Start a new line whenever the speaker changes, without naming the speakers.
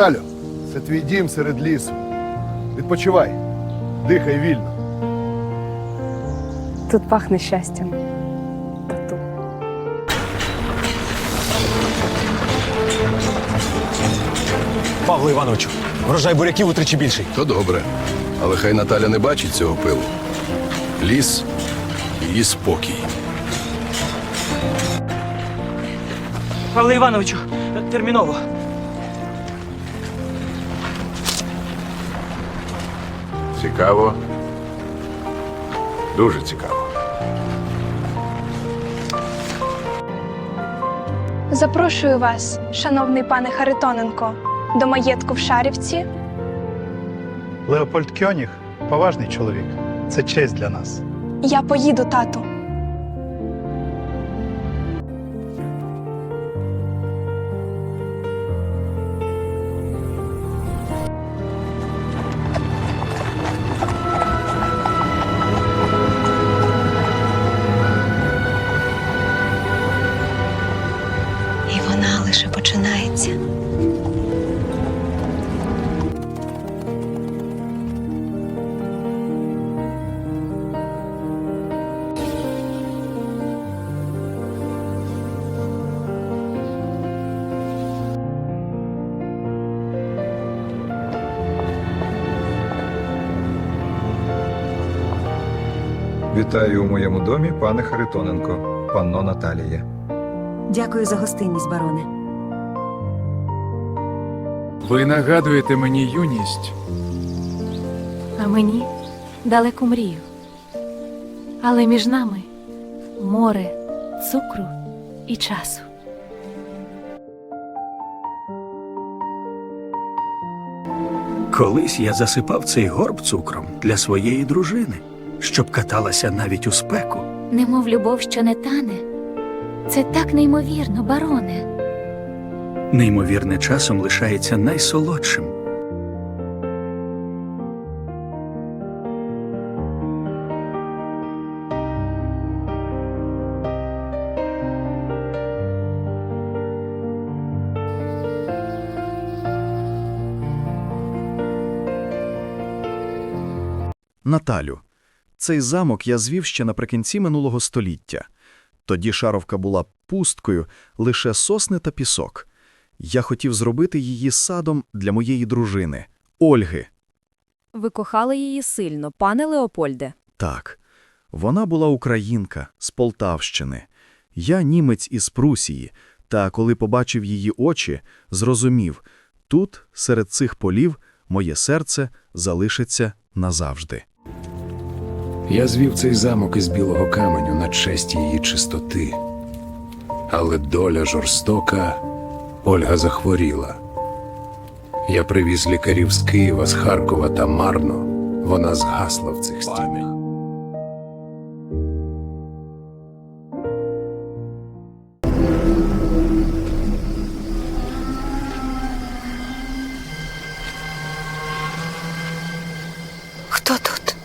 Наталю, це твій дім серед лісу. Відпочивай, дихай вільно.
Тут пахне щастям. Тату.
Павло Івановичу, врожай буряків утричі більший.
То добре. Але хай Наталя не бачить цього пилу. Ліс її спокій.
Павло Івановичу, терміново.
Цікаво. Дуже цікаво.
Запрошую вас, шановний пане Харитоненко, до маєтку в Шарівці.
Леопольд Кьоніг поважний чоловік. Це честь для нас.
Я поїду, тату.
Починається.
Вітаю у моєму домі, пане Харитоненко, панно Наталіє.
Дякую за гостинність, бароне.
Ви нагадуєте мені юність.
А мені далеку мрію. Але між нами море цукру і часу.
Колись я засипав цей горб цукром для своєї дружини, щоб каталася навіть у спеку.
Немов любов, що не тане. Це так неймовірно, бароне.
Неймовірне часом лишається найсолодшим.
Наталю, цей замок я звів ще наприкінці минулого століття. Тоді шаровка була пусткою, лише сосни та пісок. Я хотів зробити її садом для моєї дружини, Ольги.
Ви кохали її сильно, пане Леопольде.
Так, вона була українка з Полтавщини. Я німець із Прусії, та коли побачив її очі, зрозумів, тут, серед цих полів, моє серце залишиться назавжди.
Я звів цей замок із білого каменю на честь її чистоти. Але доля жорстока, Ольга захворіла. Я привіз лікарів з Києва, з Харкова та марно. Вона згасла в цих стінах. Хто тут?